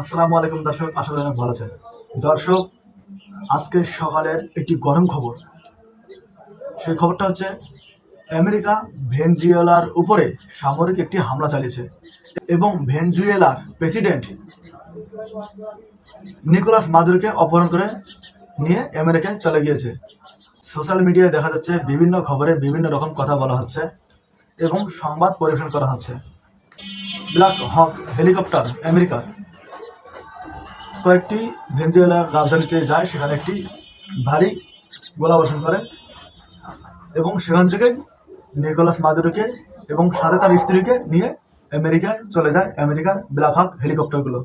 আসসালামু আলাইকুম দর্শক, আশা করি ভালো আছেন। দর্শক আজকে সকালের একটি গরম খবর। সেই খবরটা হচ্ছে, আমেরিকা ভেনজুয়েলার উপরে সামরিক একটি হামলা চালিয়েছে এবং ভেনজুয়েলার প্রেসিডেন্ট নিকোলাস মাদুরকে অপহরণ করে নিয়ে আমেরিকায় চলে গিয়েছে। সোশ্যাল মিডিয়ায় দেখা যাচ্ছে, বিভিন্ন খবরে বিভিন্ন রকম কথা বলা হচ্ছে এবং সংবাদ পরিবেশন করা হচ্ছে। ব্ল্যাক হক হেলিকপ্টার, আমেরিকার কয়েকটি ভেনেজুয়েলার রাজধানীতে যায়, সেখানে একটি ভারী গোলাবর্ষণ করে এবং সেখান থেকে নিকোলাস মাদুরোকে এবং সাথে তার স্ত্রীকে নিয়ে আমেরিকায় চলে যায়, আমেরিকার ব্ল্যাক হেলিকপ্টারগুলো।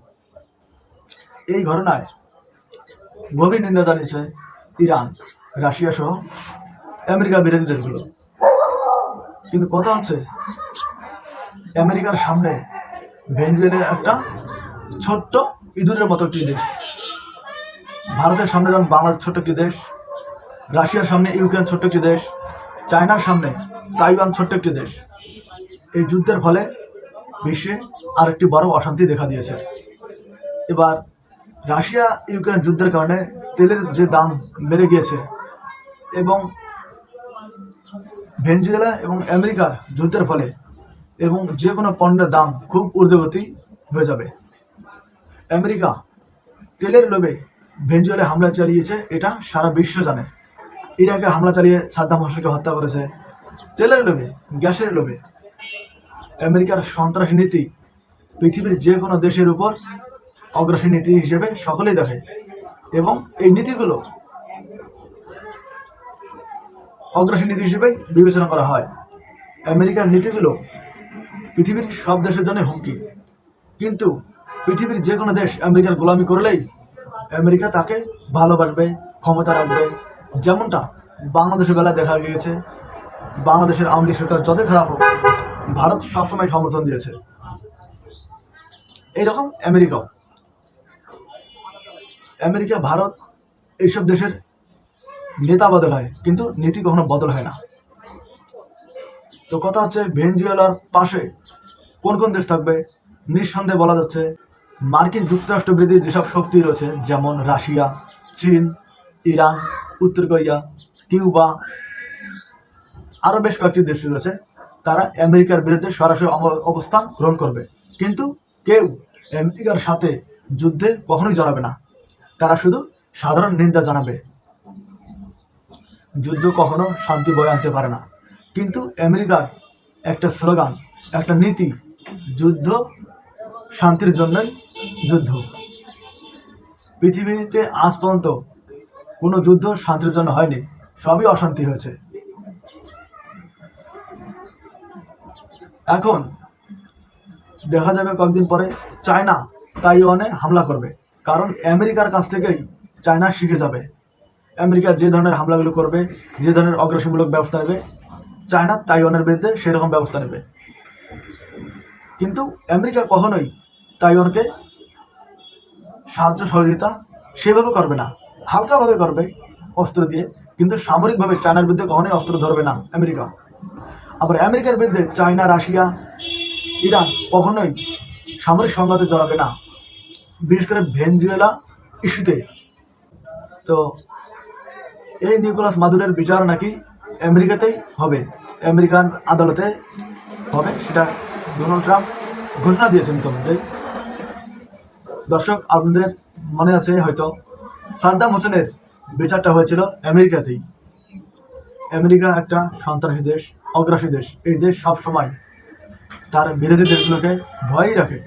এই ঘটনায় গভীর নিন্দা জানিয়েছে ইরান, রাশিয়া সহ আমেরিকা বিরোধী দেশগুলো। কিন্তু কথা হচ্ছে, আমেরিকার সামনে ভেনেজুয়েলার একটা ছোট্ট ইঁদুরের মতো একটি দেশ। ভারতের সামনে যেমন বাংলাদেশ ছোট্ট একটি দেশ, রাশিয়ার সামনে ইউক্রেন ছোট্ট একটি দেশ, চায়নার সামনে তাইওয়ান ছোট্ট একটি দেশ। এই যুদ্ধের ফলে বিশ্বে আরেকটি বড় অশান্তি দেখা দিয়েছে। এবার রাশিয়া ইউক্রেন যুদ্ধের কারণে তেলের যে দাম বেড়ে গিয়েছে এবং ভেনজুয়েলা এবং আমেরিকার যুদ্ধের ফলে এবং যে কোনো পণ্যের দাম খুব ঊর্ধ্বগতি হয়ে যাবে। আমেরিকা, তেলের লোভে ভেনজুয়েলে হামলা চালিয়েছে, এটা সারা বিশ্ব জানে। ইরাকে হামলা চালিয়ে সাদ্দাম হোসেনকে হত্যা করেছে। তেলের লোভে, গ্যাসের লোভে, আমেরিকার সন্ত্রাসী নীতি পৃথিবীর যে কোনো দেশের উপর অগ্রসী নীতি হিসেবে সকলেই দেখে। এবং এই নীতিগুলো অগ্রসী নীতি হিসেবে বিবেচনা করা হয়। আমেরিকার নীতিগুলো পৃথিবীর সব দেশের জন্য হুমকি। কিন্তু পৃথিবীর যে কোনো দেশ আমেরিকার গোলামি করলেই আমেরিকা তাকে ভালোবাসবে ক্ষমতা রাখবে। যেমনটা বাংলাদেশের বেলায় দেখা গিয়েছে, বাংলাদেশের আওয়ামী লীগ সরকার যতই খারাপ হোক, ভারত সবসময় সমর্থন দিয়েছে। এইরকম আমেরিকাও। আমেরিকা, ভারত এইসব দেশের নেতা বদল হয়, কিন্তু নীতি কখনো বদল হয় না। তো কথা হচ্ছে, ভেনজুয়েলার পাশে কোন কোন দেশ থাকবে? নিঃসন্দেহে বলা যাচ্ছে মার্কিন যুক্তরাষ্ট্র বিরোধী যেসব শক্তি রয়েছে, যেমন রাশিয়া, চীন, ইরান, উত্তর কোরিয়া, কিউবা, আরও বেশ কয়েকটি দেশ রয়েছে, তারা আমেরিকার বিরুদ্ধে সরাসরি অব- অবস্থান গ্রহণ করবে। কিন্তু কেউ আমেরিকার সাথে যুদ্ধে কখনোই জড়াবে না। তারা শুধু সাধারণ নিন্দা জানাবে। যুদ্ধ কখনো শান্তি বয়ে আনতে পারে না। কিন্তু আমেরিকার একটা স্লোগান, একটা নীতি, যুদ্ধ শান্তির জন্যই যুদ্ধ। পৃথিবীতে আজ পর্যন্ত কোনো যুদ্ধ শান্তির জন্য হয়নি, সবই অশান্তি হয়েছে। এখন দেখা যাবে কয়েকদিন পরে চায়না তাইওয়ানে হামলা করবে, কারণ আমেরিকার কাছ থেকেই চায়না শিখে যাবে। আমেরিকা যে ধরনের হামলাগুলো করবে, যে ধরনের অগ্রসীমূলক ব্যবস্থা নেবে, চায়না তাইওয়ানের বিরুদ্ধে সেরকম ব্যবস্থা নেবে। কিন্তু আমেরিকা কখনোই তাইওয়ানকে সাহায্য সহযোগিতা সেভাবে করবে না। হালকাভাবে করবে অস্ত্র দিয়ে, কিন্তু সামরিকভাবে চায়নার বিরুদ্ধে কখনোই অস্ত্র ধরবে না আমেরিকা। আবার আমেরিকার বিরুদ্ধে চায়না, রাশিয়া, ইরান কখনোই সামরিক সংঘাতে জড়াবে না, বিশেষ করে ভেনজুয়েলা ইস্যুতে। তো এই নিকোলাস মাদুরের বিচার নাকি আমেরিকাতেই হবে, আমেরিকান আদালতে হবে, সেটা ডোনাল্ড ট্রাম্প ঘোষণা দিয়েছেন ইতিমধ্যে। দর্শক, আপনাদের মনে আছে হয়তো সাদ্দাম হোসেনের বিচারটা হয়েছিল আমেরিকাতেই। আমেরিকা একটা সন্ত্রাসী দেশ, অগ্রাসী দেশ। এই দেশ সবসময় তার বিরোধী দেশগুলোকে ভয়ই রাখে।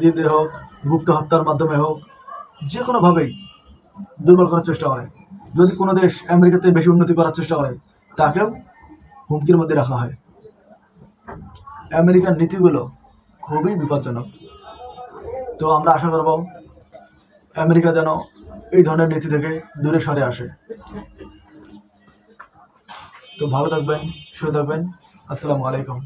দিক হোক, গুপ্ত হত্যার মাধ্যমে হোক যে কোনোভাবেই দুর্বল করার চেষ্টা করে। যদি কোনো দেশ আমেরিকাতে বেশি উন্নতি করার চেষ্টা করে, তাকেও হুমকির মধ্যে রাখা হয়। আমেরিকার নীতিগুলো খুবই বিপজ্জনক। তো আমরা আশা করব আমেরিকা যেন এই ধরনের নীতি থেকে দূরে সরে আসে। তো ভালো থাকবেন, সুস্থ থাকবেন। আসসালামু আলাইকুম।